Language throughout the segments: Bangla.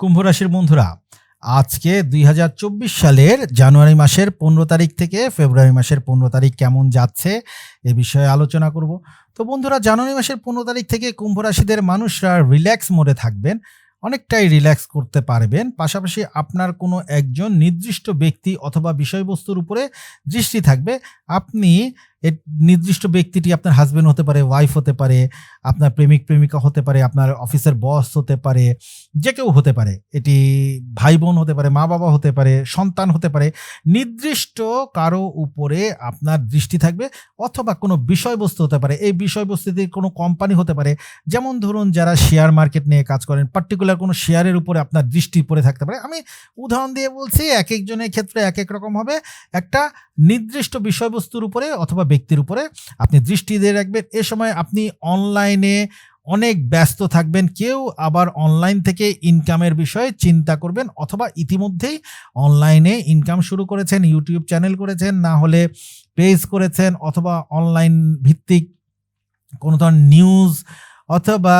কুম্ভ রাশির বন্ধুরা, আজকে দুই হাজার চব্বিশ সালের জানুয়ারি মাসের পনেরো তারিখ থেকে ফেব্রুয়ারি মাসের পনেরো তারিখ কেমন যাচ্ছে এ বিষয়ে আলোচনা করব। তো বন্ধুরা, জানুয়ারি মাসের পনেরো তারিখ থেকে কুম্ভ রাশিদের মানুষরা রিল্যাক্স মোডে থাকবেন, অনেকটাই রিল্যাক্স করতে পারবেন। পাশাপাশি আপনার কোনো একজন নির্দিষ্ট ব্যক্তি অথবা বিষয়বস্তুর উপরে দৃষ্টি থাকবে। আপনি এ নির্দিষ্ট ব্যক্তিটি আপনার হাজব্যান্ড হতে পারে ওয়াইফ হতে পারে, আপনার প্রেমিক, প্রেমিকা হতে পারে, আপনার অফিসের বস হতে পারে, যে কেউ হতে পারে। এটি ভাই বোন হতে পারে মা বাবা হতে পারে, সন্তান হতে পারে। নির্দিষ্ট কারও উপরে আপনার দৃষ্টি থাকবে অথবা কোনো বিষয়বস্তু হতে পারে। এই বিষয়বস্তুতে কোনো কোম্পানি হতে পারে। যেমন ধরুন যারা শেয়ার মার্কেট নিয়ে কাজ করেন পার্টিকুলার কোনো শেয়ারের উপরে আপনার দৃষ্টি পড়ে থাকতে পারে। আমি উদাহরণ দিয়ে বলছি এক একজনের ক্ষেত্রে এক এক রকম হবে। একটা নির্দিষ্ট বিষয়বস্তুর উপরে অথবা ব্যক্তির উপরে আপনি দৃষ্টি দিয়ে রাখবেন। এ সময় আপনি অনলাইনে অনেক ব্যস্ত থাকবেন। কেউ আবার অনলাইন থেকে ইনকামের বিষয়ে চিন্তা করবেন অথবা ইতিমধ্যেই অনলাইনে ইনকাম শুরু করেছেন, ইউটিউব চ্যানেল করেছেন, না হলে পেজ করেছেন অথবা অনলাইন ভিত্তিক কোনো ধরনের নিউজ অথবা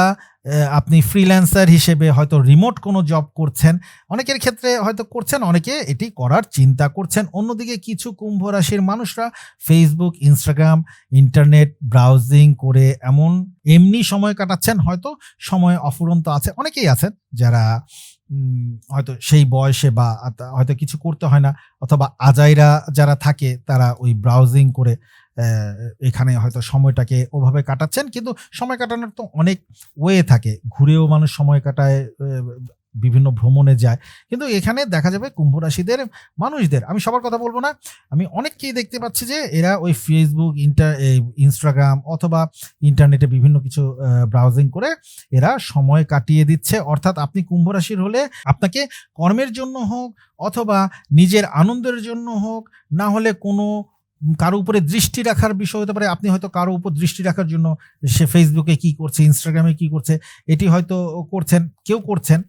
আপনি ফ্রিল্যান্সার হিসেবে হয়তো রিমোট কোনো জব করছেন। অনেকের ক্ষেত্রে হয়তো করছেন, অনেকে এটি করার চিন্তা করছেন। অন্যদিকে কিছু কুম্ভ রাশির মানুষরা ফেসবুক ইনস্টাগ্রাম ইন্টারনেট ব্রাউজিং করে এমন এমনি সময় কাটাচ্ছেন, হয়তো সময় অফুরন্ত আছে, অনেকেই আছেন যারা হয়তো সেই বয়সে বা হয়তো কিছু করতে হয় না, অথবা আজাইরা যারা থাকে তারা ওই ব্রাউজিং করে এখানে হয়তো সময়টাকে ওভাবে কাটাচ্ছেন, কিন্তু সময় কাটানোর তো অনেক ওয়ে থাকে। ঘুরেও মানুষ সময় কাটায় বিভিন্ন ভ্রমণে যায়। কিন্তু এখানে দেখা যাবে কুম্ভ রাশিদের মানুষদের, আমি সবার কথা বলব না, আমি অনেককেই দেখতে পাচ্ছি যে এরা ওই ফেসবুক ইন্টার ইনস্টাগ্রাম অথবা ইন্টারনেটে বিভিন্ন কিছু ব্রাউজিং করে এরা সময় কাটিয়ে দিচ্ছে। অর্থাৎ আপনি কুম্ভ রাশির হলে আপনাকে কর্মের জন্য হোক অথবা নিজের আনন্দের জন্য হোক, না হলে কোনো কারও উপরে দৃষ্টি রাখার বিষয় হতে পারে। আপনি হয়তো কারও উপর দৃষ্টি রাখার জন্য সে ফেসবুকে কি করছে ইনস্টাগ্রামে কি করছে, এটি হয়তো করছেন, কেউ করছেন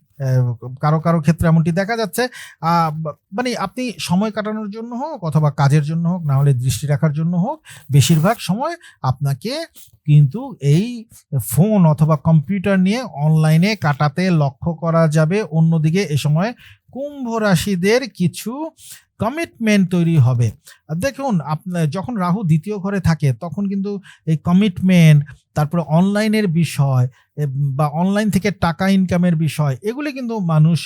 কারও কারও ক্ষেত্রে এমনটি দেখা যাচ্ছে। মানে আপনি সময় কাটানোর জন্য হোক অথবা কাজের জন্য হোক, না হলে দৃষ্টি রাখার জন্য হোক, বেশিরভাগ সময় আপনাকে কিন্তু এই ফোন অথবা কম্পিউটার নিয়ে অনলাইনে কাটাতে লক্ষ্য করা যাবে। অন্যদিকে এ সময় কুম্ভ রাশিদের কিছু কমিটমেন্ট তৈরি হবে। দেখুন আপনার যখন রাহু দ্বিতীয় ঘরে থাকে, তখন কিন্তু এই কমিটমেন্ট তারপরে অনলাইনের বিষয় বা অনলাইন থেকে টাকা ইনকামের বিষয়, এগুলি কিন্তু মানুষ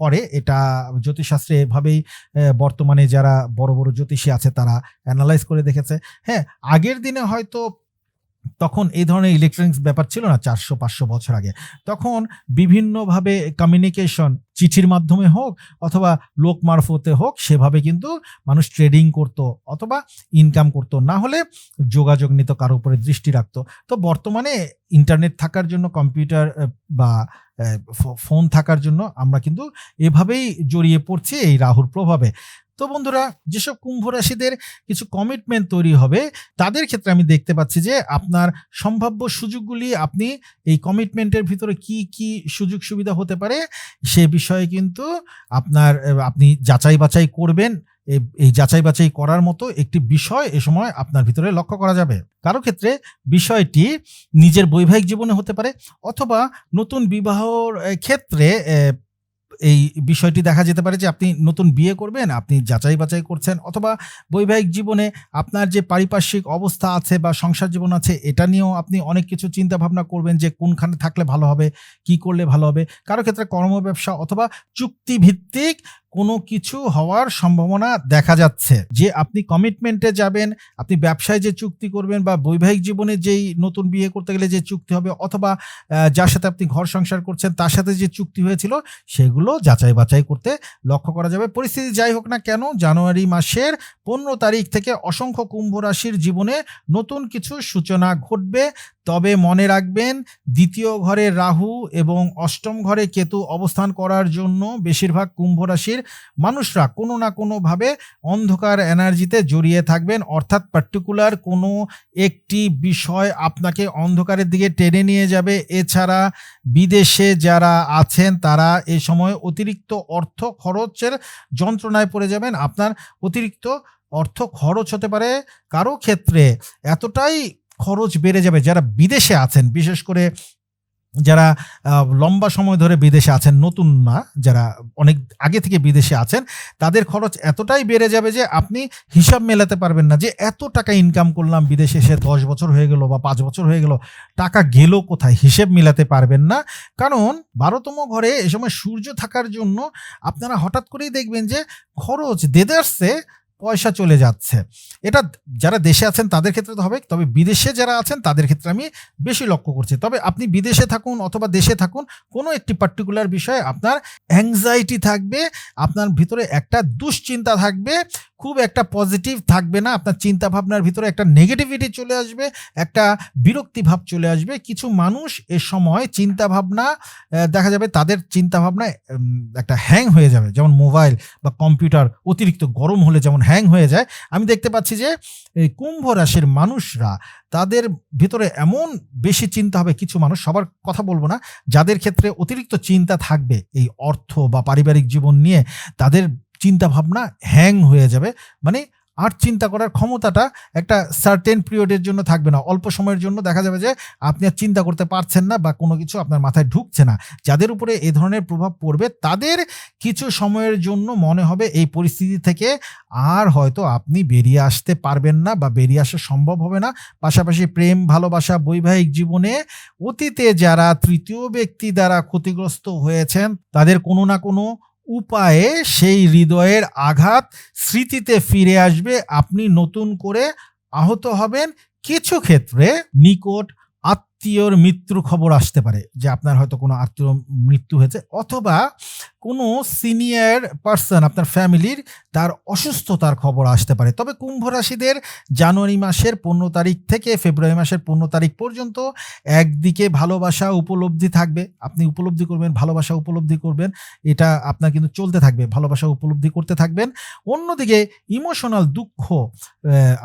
করে। এটা জ্যোতিষশাস্ত্রে এভাবেই বর্তমানে যারা বড় বড় জ্যোতিষী আছে, তারা অ্যানালাইজ করে দেখেছে। হ্যাঁ আগের দিনে হয়তো তখন এই ধরনের ইলেকট্রনিক্স ব্যাপার ছিল না চারশো, পাঁচশো বছর আগে। তখন বিভিন্নভাবে কমিউনিকেশন চিঠির মাধ্যমে হোক অথবা লোক মারফতে হোক, সেভাবে কিন্তু মানুষ ট্রেডিং করত অথবা ইনকাম করতো। না হলে যোগাযোগ নিত, কারও উপরে দৃষ্টি রাখতো। তো বর্তমানে ইন্টারনেট থাকার জন্য কম্পিউটার বা ফোন থাকার জন্য আমরা কিন্তু এভাবেই জড়িয়ে পড়ছি এই রাহুর প্রভাবে। তো বন্ধুরা, যেসব কুম্ভ রাশিদের কিছু কমিটমেন্ট তৈরি হবে, তাদের ক্ষেত্রে আমি দেখতে পাচ্ছি যে আপনার সম্ভাব্য সুযোগগুলি, আপনি এই কমিটমেন্টের ভিতরে কি কি সুযোগ সুবিধা হতে পারে, সে বিষয়ে কিন্তু আপনার আপনি যাচাই বাছাই করবেন। এই- যাচাই বাছাই করার মতো একটি বিষয় এ সময় আপনার ভিতরে লক্ষ্য করা যাবে। কারও ক্ষেত্রে বিষয়টি নিজের বৈবাহিক জীবনে হতে পারে, অথবা নতুন বিবাহর ক্ষেত্রে এই বিষয়টি দেখা যেতে পারে যে আপনি নতুন বিয়ে করবেন, আপনি যাচাই বাছাই করছেন অথবা বৈবাহিক জীবনে আপনার যে পারিপার্শ্বিক অবস্থা আছে বা সংসার জীবন আছে, এটা নিয়েও আপনি অনেক কিছু চিন্তা ভাবনা করবেন যে কোনখানে থাকলে ভালো হবে, কি করলে ভালো হবে। কারও ক্ষেত্রে কর্ম ব্যবসা অথবা চুক্তিভিত্তিক কোনো কিছু হওয়ার সম্ভাবনা দেখা যাচ্ছে। যে আপনি কমিটমেন্টে যাবেন, আপনি ব্যবসায় যে চুক্তি করবেন বা বৈবাহিক জীবনে যেই নতুন বিয়ে করতে গেলে যে চুক্তি হবে অথবা যার সাথে আপনি ঘর সংসার করছেন, তার সাথে যে চুক্তি হয়েছিল, সেগুলো যাচাই বাছাই করতে লক্ষ্য করা যাবে। পরিস্থিতি যাই হোক না কেন, জানুয়ারি মাসের পনেরো তারিখ থেকে অসংখ্য কুম্ভ রাশির জীবনে নতুন কিছু সূচনা ঘটবে। তবে মনে রাখবেন, দ্বিতীয় ঘরে রাহু এবং অষ্টম ঘরে কেতু অবস্থান করার জন্য বেশিরভাগ কুম্ভ রাশির মানুষরা কোনো না কোনোভাবে অন্ধকার এনার্জিতে জড়িয়ে থাকবেন। অর্থাৎ পার্টিকুলার কোনো একটি বিষয় আপনাকে অন্ধকারের দিকে টেনে নিয়ে যাবে। এছাড়া বিদেশে যারা আছেন, তারা এ সময় অতিরিক্ত অর্থ খরচের যন্ত্রণায় পড়ে যাবেন। আপনার অতিরিক্ত অর্থ খরচ হতে পারে। কারও ক্ষেত্রে এতটাই খরচ বেড়ে যাবে যারা বিদেশে আছেন, বিশেষ করে যারা লম্বা সময় ধরে বিদেশে আছেন, নতুন না, যারা অনেক আগে থেকে বিদেশে আছেন, তাদের খরচ এতটাই বেড়ে যাবে যে আপনি হিসাব মেলাতে পারবেন না যে এত টাকা ইনকাম করলাম, বিদেশে এসে দশ বছর হয়ে গেল বা পাঁচ বছর হয়ে গেল, টাকা গেল কোথায়? হিসেব মেলাতে পারবেন না। কারণ বারোতম ঘরে এ সময় সূর্য থাকার জন্য আপনারা হঠাৎ করেই দেখবেন যে খরচ, দেদার্সে পয়সা চলে যাচ্ছে। এটা যারা দেশে আছেন তাদের ক্ষেত্রে তো হবে, তবে বিদেশে যারা আছেন তাদের ক্ষেত্রে আমি বেশি লক্ষ্য করছি। তবে আপনি বিদেশে থাকুন অথবা দেশে থাকুন, কোনো একটি পার্টিকুলার বিষয়ে আপনার অ্যাংজাইটি থাকবে, আপনার ভিতরে একটা দুশ্চিন্তা থাকবে খুব একটা পজিটিভ থাকবে না আপনার চিন্তা ভাবনার ভিতরে একটা নেগেটিভিটি চলে আসবে একটা বিরক্তি ভাব চলে আসবে। কিছু মানুষ এ সময় চিন্তা ভাবনা দেখা যাবে তাদের চিন্তা ভাবনায় উম, একটা হ্যাং হয়ে যাবে। যেমন মোবাইল বা কম্পিউটার অতিরিক্ত গরম হলে যেমন হ্যাং হয়ে যায়। আমি দেখতে পাচ্ছি যে কুম্ভ রাশির মানুষরা তাদের ভিতরে এমন বেশি চিন্তা হবে কিছু মানুষ সবার কথা বলব না যাদের ক্ষেত্রে অতিরিক্ত চিন্তা থাকবে এই অর্থ বা পারিবারিক জীবন নিয়ে তাদের চিন্তা ভাবনা হ্যাং হয়ে যাবে। মানে আর চিন্তা করার ক্ষমতাটা একটা সার্টেন পিরিয়ডের জন্য থাকবে না। অল্প সময়ের জন্য দেখা যাবে যে আপনি আর চিন্তা করতে পারছেন না বা কোনো কিছু আপনার মাথায় ঢুকছে না। যাদের উপরে এ ধরনের প্রভাব পড়বে, তাদের কিছু সময়ের জন্য মনে হবে এই পরিস্থিতি থেকে আর হয়তো আপনি বেরিয়ে আসতে পারবেন না বা বেরিয়ে আসা সম্ভব হবে না। পাশাপাশি প্রেম, ভালোবাসা, বৈবাহিক জীবনে অতীতে যারা তৃতীয় ব্যক্তি দ্বারা ক্ষতিগ্রস্ত হয়েছেন, তাদের কোনো না কোনো উপায়ে সেই হৃদয়ের আঘাত স্মৃতিতে ফিরে আসবে। আপনি নতুন করে আহত হবেন। কিছু ক্ষেত্রে নিকট আত্মীয়র মৃত্যুর খবর আসতে পারে যে আপনার হয়তো কোনো আত্মীয় মৃত্যু হয়েছে অথবা কোনো সিনিয়র পার্সন আপনার ফ্যামিলির তার অসুস্থতার খবর আসতে পারে। তবে কুম্ভ রাশিদের জানুয়ারি মাসের পনেরো তারিখ থেকে ফেব্রুয়ারি মাসের পনেরো তারিখ পর্যন্ত একদিকে ভালোবাসা উপলব্ধি থাকবে। আপনি উপলব্ধি করবেন, ভালোবাসা উপলব্ধি করবেন, এটা আপনার কিন্তু চলতে থাকবে, ভালোবাসা উপলব্ধি করতে থাকবেন। অন্যদিকে ইমোশনাল দুঃখ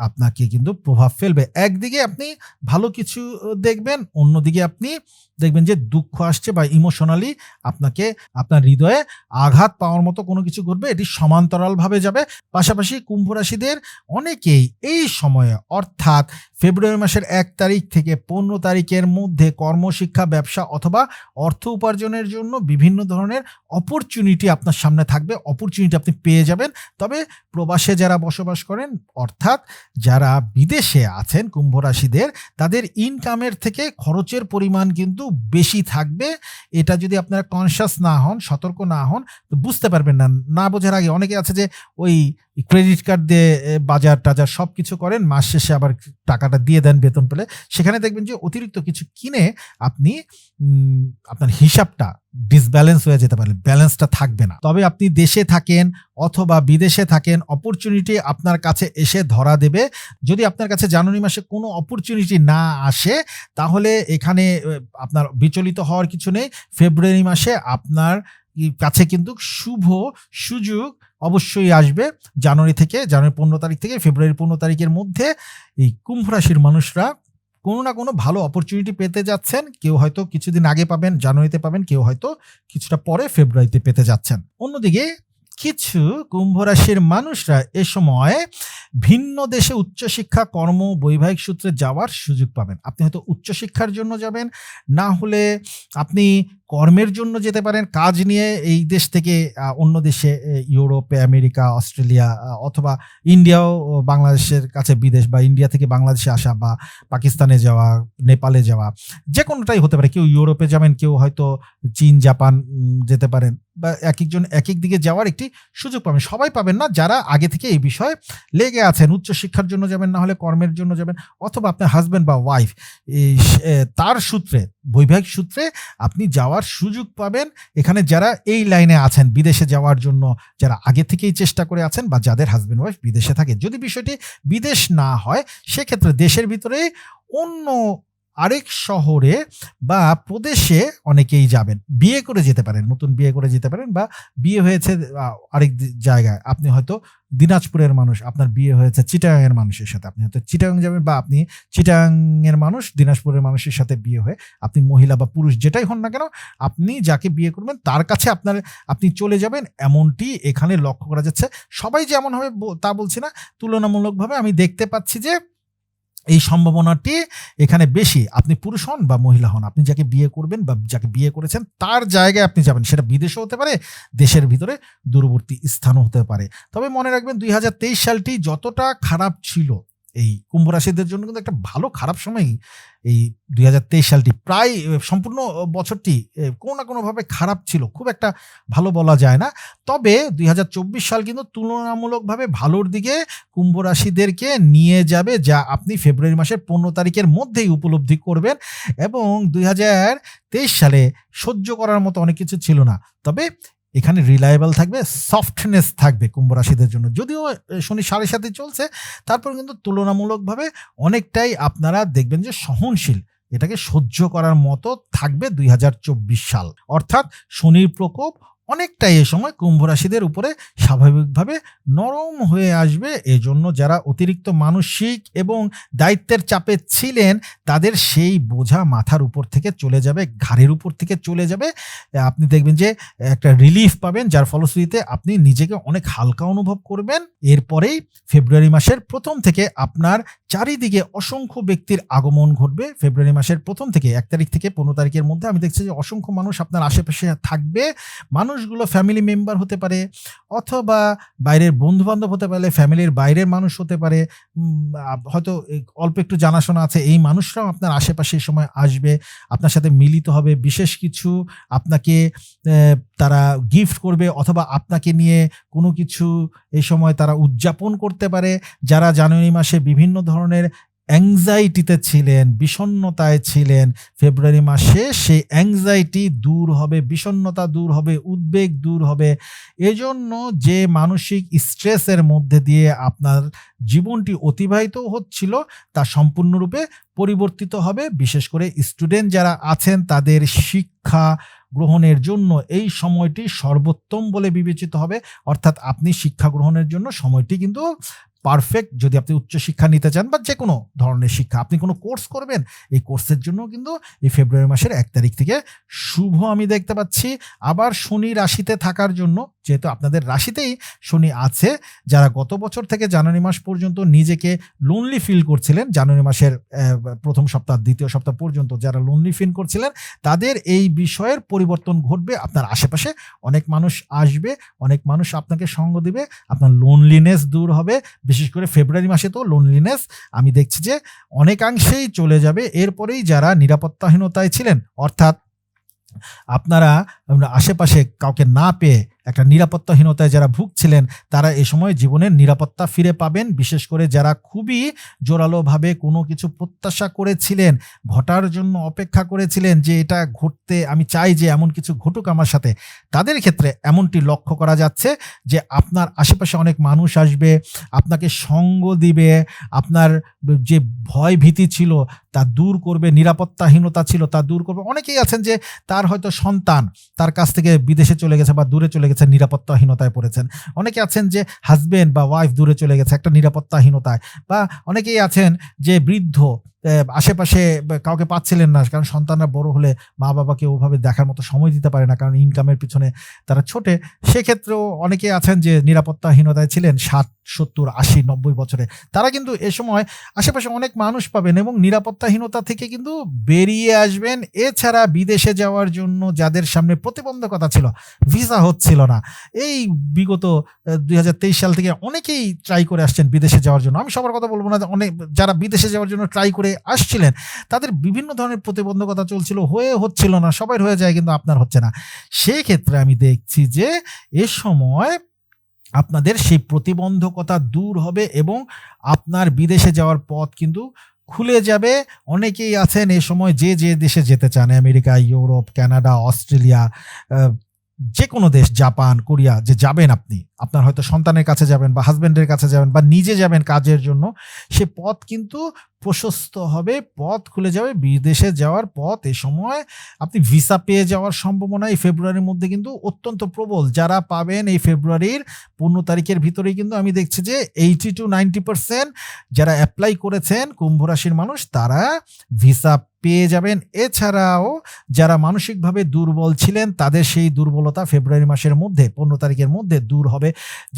আপনাকে কিন্তু প্রভাব ফেলবে। একদিকে আপনি ভালো কিছু দেখবেন, অন্যদিকে আপনি দেখবেন যে দুঃখ আসছে বা ইমোশনালি আপনাকে আপনার হৃদয়ে আঘাত পাওয়ার মতো কোনো কিছু ঘটবে, এটি সমান্তরালভাবে যাবে। পাশাপাশি কুম্ভ রাশিদের অনেকেই এই সময়ে, অর্থাৎ ফেব্রুয়ারি মাসের এক তারিখ থেকে পনেরো তারিখের মধ্যে কর্মশিক্ষা, ব্যবসা অথবা অর্থ উপার্জনের জন্য বিভিন্ন ধরনের অপরচুনিটি আপনার সামনে থাকবে। অপরচুনিটি আপনি পেয়ে যাবেন। তবে প্রবাসে যারা বসবাস করেন, অর্থাৎ যারা বিদেশে আছেন কুম্ভ রাশিদের তাদের ইনকামের থেকে খরচের পরিমাণ কিন্তু বেশি থাকবে। এটা যদি আপনারা কনসিয়াস না হন, সতর্ক না হন, তো বুঝতে পারবেন না। না বোঝার আগে অনেকে আছে যে ওই ক্রেডিট কার্ড দিয়ে বাজার টাজার সব কিছু করেন, মাস শেষে আবার টাকাটা দিয়ে দেন বেতন পেলে। সেখানে দেখবেন যে অতিরিক্ত কিছু কিনে আপনি আপনার হিসাবটা ডিসব্যালেন্স হয়ে যেতে পারে ব্যালেন্সটা থাকবে না। তবে আপনি দেশে থাকেন অথবা বিদেশে থাকেন অপরচুনিটি আপনার কাছে এসে ধরা দেবে। যদি আপনার কাছে জানুয়ারি মাসে কোনো অপরচুনিটি না আসে, তাহলে এখানে আপনার বিচলিত হওয়ার কিছু নেই। ফেব্রুয়ারি মাসে আপনার কাছে কিন্তু শুভ সুযোগ অবশ্যই আসবে। জানুয়ারি থেকে, জানুয়ারি পনেরো তারিখ থেকে, ফেব্রুয়ারি পনেরো তারিখের মধ্যে এই কুম্ভ রাশির মানুষরা কোনো না কোনো ভালো অপরচুনিটি পেতে যাচ্ছেন। কেউ হয়তো কিছুদিন আগে পাবেন, জানুয়ারিতে পাবেন, কেউ হয়তো কিছুটা পরে ফেব্রুয়ারিতে পেতে যাচ্ছেন। অন্যদিকে কিছু কুম্ভ রাশির মানুষরা এ সময় ভিন্ন দেশে উচ্চশিক্ষা, কর্ম, বৈবাহিক সূত্রে যাওয়ার সুযোগ পাবেন। আপনি হয়তো উচ্চশিক্ষার জন্য যাবেন, না হলে আপনি কর্মের জন্য যেতে পারেন, কাজ নিয়ে এই দেশ থেকে অন্য দেশে ইউরোপে, আমেরিকা, অস্ট্রেলিয়া অথবা ইন্ডিয়াও বাংলাদেশের কাছে বিদেশ বা ইন্ডিয়া থেকে বাংলাদেশে আসা বা পাকিস্তানে যাওয়া, নেপালে যাওয়া যে কোনোটাই হতে পারে। কেউ ইউরোপে যাবেন, কেউ হয়তো চীন, জাপান যেতে পারেন বা এক একজন এক এক দিকে যাওয়ার একটি সুযোগ পাবেন। সবাই পাবেন না, যারা আগে থেকে এই বিষয়ে লেগে আছেন। উচ্চশিক্ষার জন্য যাবেন, না হলে কর্মের জন্য যাবেন, অথবা আপনার হাজব্যান্ড বা ওয়াইফ তার সূত্রে, বৈবাহিক সূত্রে আপনি যাওয়ার সুযোগ পাবেন। এখানে যারা এই লাইনে আছেন, বিদেশে যাওয়ার জন্য, যারা আগে থেকেই চেষ্টা করে আছেন বা যাদের হাজব্যান্ড ওয়াইফ বিদেশে থাকে, যদি বিষয়টি বিদেশ না হয়, সেক্ষেত্রে দেশের ভিতরে অন্য আরেক শহরে বা প্রদেশে অনেকেই যাবেন। বিয়ে করে যেতে পারেন, নতুন বিয়ে করে যেতে পারেন বা বিয়ে হয়েছে আরেক জায়গায়। আপনি হয়তো দিনাজপুরের মানুষ, আপনার বিয়ে হয়েছে চিটাগাং এর মানুষের সাথে। আপনি হয়তো চিটাগাং যাবেন বা আপনি চিটাগাং এর মানুষ, দিনাজপুরের মানুষের সাথে বিয়ে হয়ে আপনি মহিলা বা পুরুষ যেটাই হন না কেন, আপনি যাকে বিয়ে করবেন তার কাছে আপনার, আপনি চলে যাবেন। এমনটি এখানে লক্ষ্য করা যাচ্ছে। সবাই যেমন হবে তা বলছি না। তুলনামূলকভাবে আমি দেখতে পাচ্ছি যে এই সম্ভাবনাটি এখানে বেশি। আপনি পুরুষ হন বা মহিলা হন, আপনি যাকে বিয়ে করবেন বা যাকে বিয়ে করেছেন, তার জায়গায় আপনি যাবেন। সেটা বিদেশও হতে পারে, দেশের ভিতরে দূরবর্তী স্থানও হতে পারে। তবে মনে রাখবেন, দুই হাজার তেইশ সালটি যতটা খারাপ ছিল এই কুম্ভ রাশিদের জন্য কিন্তু একটা ভালো, খারাপ সময়ই এই দুই হাজার তেইশ সালটি। প্রায় সম্পূর্ণ বছরটি কোনো না কোনোভাবে খারাপ ছিল, খুব একটা ভালো বলা যায় না। তবে দুই হাজার চব্বিশ সাল কিন্তু তুলনামূলকভাবে ভালোর দিকে কুম্ভ রাশিদেরকে নিয়ে যাবে, যা আপনি ফেব্রুয়ারি মাসের পনেরো তারিখের মধ্যেই উপলব্ধি করবেন এবং দুই হাজার তেইশ সালে সহ্য করার মতো অনেক কিছু ছিল না। তবে এখানে রিলায়েবল থাকবে সফটনেস থাকবে কুম্ভ রাশিদের জন্য। যদিও শনি সাড়ে সাথে চলছে, তারপর কিন্তু তুলনামূলকভাবে অনেকটাই আপনারা দেখবেন যে সহনশীল। এটাকে সহ্য করার মতো থাকবে দুই হাজার চব্বিশ সাল। অর্থাৎ শনির প্রকোপ অনেকটাই এ সময় কুম্ভ রাশিদের উপরে স্বাভাবিকভাবে নরম হয়ে আসবে। এজন্য যারা অতিরিক্ত মানসিক এবং দায়িত্বের চাপে ছিলেন, তাদের সেই বোঝা মাথার উপর থেকে চলে যাবে, ঘাড়ের উপর থেকে চলে যাবে। আপনি দেখবেন যে একটা রিলিফ পাবেন, যার ফলশ্রুতিতে আপনি নিজেকে অনেক হালকা অনুভব করবেন। এরপরেই ফেব্রুয়ারি মাসের প্রথম থেকে আপনার চারিদিকে অসংখ্য ব্যক্তির আগমন ঘটবে। ফেব্রুয়ারি মাসের প্রথম থেকে এক তারিখ থেকে পনেরো তারিখের মধ্যে আমি দেখছি যে অসংখ্য মানুষ আপনার আশেপাশে থাকবে। মানুষগুলো ফ্যামিলি মেম্বার হতে পারে, অথবা বাইরের বন্ধু বান্ধব হতে পারে, ফ্যামিলির বাইরের মানুষ হতে পারে হয়তো অল্প একটু জানাশোনা আছে, এই মানুষরাও আপনার আশেপাশে এই সময় আসবে, আপনার সাথে মিলিত হবে, বিশেষ কিছু আপনাকে তারা গিফট করবে, অথবা আপনাকে নিয়ে কোনো কিছু এই সময় তারা উদযাপন করতে পারে, যারা জানুয়ারি মাসে বিভিন্ন ধরনের অ্যাংজাইটিতে ছিলেন, বিষণ্ণতায় ছিলেন। ফেব্রুয়ারি মাসে সেই অ্যাংজাইটি দূর হবে, বিষণ্ণতা দূর হবে, উদ্বেগ দূর হবে। এজন্য যে মানসিক স্ট্রেসের মধ্যে দিয়ে আপনার জীবনটি অতিবাহিত হচ্ছিল, তা সম্পূর্ণরূপে পরিবর্তিত হবে। বিশেষ করে স্টুডেন্ট যারা আছেন, তাদের শিক্ষা গ্রহণের জন্য এই সময়টি সর্বোত্তম বলে বিবেচিত হবে। অর্থাৎ আপনি শিক্ষা গ্রহণের জন্য সময়টি কিন্তু পারফেক্ট যদি আপনি উচ্চশিক্ষা নিতে চান বা যে কোনো ধরনের শিক্ষা, আপনি কোনো কোর্স করবেন, এই কোর্সের জন্য কিন্তু এই ফেব্রুয়ারি মাসের এক তারিখ থেকে শুভ আমি দেখতে পাচ্ছি। আবার শনি রাশিতে থাকার জন্য যেহেতু আপনাদের রাশিতেই শনি আছে, যারা গত বছর থেকে জানুয়ারি মাস পর্যন্ত নিজেকে লোনলি ফিল করছিলেন, জানুয়ারি মাসের প্রথম সপ্তাহ, দ্বিতীয় সপ্তাহ পর্যন্ত যারা লোনলি ফিল করছিলেন, তাদের এই বিষয়ের পরিবর্তন ঘটবে আপনার আশেপাশে। অনেক মানুষ আসবে, অনেক মানুষ আপনাকে সঙ্গ দিবে, আপনার লোনলিনেস দূর হবে। বিশেষ করে ফেব্রুয়ারি মাসে তো লোনলিনেস আমি দেখছি যে অনেকাংশেই চলে যাবে। এরপরেই যারা নিরাপত্তাহীনতায় ছিলেন, অর্থাৎ আপনারা আশেপাশে কাউকে না পেয়ে একটা নিরাপত্তাহীনতায় যারা ভুগছিলেন, তারা এ সময় জীবনের নিরাপত্তা ফিরে পাবেন। বিশেষ করে যারা খুবই জোরালোভাবে কোনো কিছু প্রত্যাশা করেছিলেন, ঘটার জন্য অপেক্ষা করেছিলেন যে এটা ঘটতে, আমি চাই যে এমন কিছু ঘটুক আমার সাথে, তাদের ক্ষেত্রে এমনটি লক্ষ্য করা যাচ্ছে যে আপনার আশেপাশে অনেক মানুষ আসবে, আপনাকে সঙ্গ দিবে, আপনার যে ভয় ভীতি ছিল তা দূর করবে, নিরাপত্তাহীনতা ছিল তা দূর করবে। অনেকেই আছেন যে তার হয়তো সন্তান তার কাছ থেকে বিদেশে চলে গেছে বা দূরে চলে গেছে, নিরাপত্তাহীনতায় পড়েছেন। অনেকে আছেন যে হাজবেন্ড বা ওয়াইফ দূরে চলে গেছে একটা নিরাপত্তাহীনতায়। বা অনেকেই আছেন যে বৃদ্ধ আশেপাশে কাউকে পাচ্ছিলেন না, কারণ সন্তানরা বড় হলে মা বাবাকে ওভাবে দেখার মতো সময় দিতে পারে না, কারণ ইনকামের পিছনে তারা ছোটে। সেক্ষেত্রেও অনেকে আছেন যে নিরাপত্তাহীনতায় ছিলেন, ষাট, সত্তর, আশি, নব্বই বছরে। তারা কিন্তু এ সময় আশেপাশে অনেক মানুষ পাবেন এবং নিরাপত্তাহীনতা থেকে কিন্তু বেরিয়ে আসবেন। এছাড়া বিদেশে যাওয়ার জন্য যাদের সামনে প্রতিবন্ধকতা ছিল, ভিসা হচ্ছিল না। এই বিগত দুই হাজার তেইশ সাল থেকে অনেকেই ট্রাই করে আসছেন বিদেশে যাওয়ার জন্য। আমি সবার কথা বলব না অনেক, যারা বিদেশে যাওয়ার জন্য ট্রাই করে আসছিলেন। তাদের বিভিন্ন ধরনের প্রতিবন্ধকতা চলছিল, হয়ে হচ্ছিল না, সবাই হয়ে যায় কিন্তু আপনার হচ্ছে না। সেই ক্ষেত্রে আমি দেখছি যে এ সময় আপনাদের সেই প্রতিবন্ধকতা দূর হবে এবং আপনার বিদেশে যাওয়ার পথ কিন্তু খুলে যাবে। অনেকেই আছেন এ সময় যে যে দেশে যেতে চান, আমেরিকা, ইউরোপ, কানাডা, অস্ট্রেলিয়া যে কোনো দেশ, জাপান, কোরিয়া, যে যাবেন আপনি। আপনার হয়তো সন্তানের কাছে যাবেন বা হাজবেন্ডের কাছে যাবেন বা নিজে যাবেন কাজের জন্য, সে পথ কিন্তু প্রশস্ত হবে, পথ খুলে যাবে, বিদেশে যাওয়ার পথ, এ সময় আপনি ভিসা পেয়ে যাওয়ার সম্ভাবনা এই ফেব্রুয়ারির মধ্যে কিন্তু অত্যন্ত প্রবল। যারা পাবেন এই ফেব্রুয়ারির পনেরো তারিখের ভিতরেই কিন্তু আমি দেখছি যে এইটি টু নাইনটি পার্সেন্ট যারা অ্যাপ্লাই করেছেন কুম্ভ রাশির মানুষ, তারা ভিসা পেয়ে যাবেন। এছাড়াও যারা মানসিকভাবে দুর্বল ছিলেন, তাদের সেই দুর্বলতা ফেব্রুয়ারি মাসের মধ্যে, পনেরো তারিখের মধ্যে দূর হবে।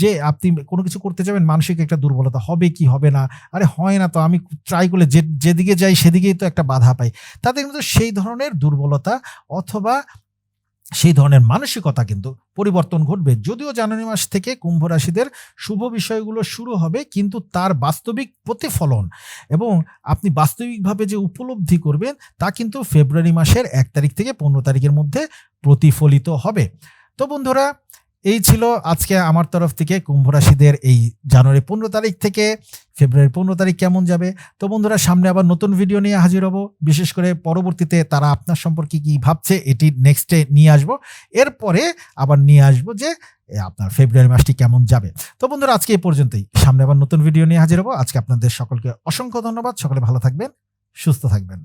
যে আপনি কোনো কিছু করতে যাবেন, মানসিক একটা দুর্বলতা হবে কি হবে না? আরে হয় না তো, আমি ট্রাই করলে যে, যেদিকে যাই সেদিকেই তো একটা বাধা পাই। তাদের কিন্তু সেই ধরনের দুর্বলতা অথবা সেই ধরনের মানসিকতা কিন্তু পরিবর্তন ঘটবে। যদিও জানুয়ারি মাস থেকে কুম্ভ রাশিদের শুভ বিষয়গুলো শুরু হবে, কিন্তু তার বাস্তবিক প্রতিফলন এবং আপনি বাস্তবিকভাবে যে উপলব্ধি করবেন, তা কিন্তু ফেব্রুয়ারি মাসের এক তারিখ থেকে পনেরো তারিখের মধ্যে প্রতিফলিত হবে। তো বন্ধুরা এই ছিল আজকে আমার তরফ থেকে কুম্ভ রাশিদের এই জানুয়ারি পনেরো তারিখ থেকে ফেব্রুয়ারি পনেরো তারিখ কেমন যাবে? তো বন্ধুরা, সামনে আবার নতুন ভিডিও নিয়ে হাজির হব। বিশেষ করে পরবর্তীতে তারা আপনার সম্পর্কে কি ভাবছে, এটি নেক্সটে নিয়ে আসব। এরপরে আবার নিয়ে আসব যে আপনার ফেব্রুয়ারি মাসটি কেমন যাবে। তো বন্ধুরা, আজকে এই পর্যন্তই। সামনে আবার নতুন ভিডিও নিয়ে হাজির হব। আজকে আপনাদের সকলকে অসংখ্য ধন্যবাদ। সকলে ভালো থাকবেন, সুস্থ থাকবেন।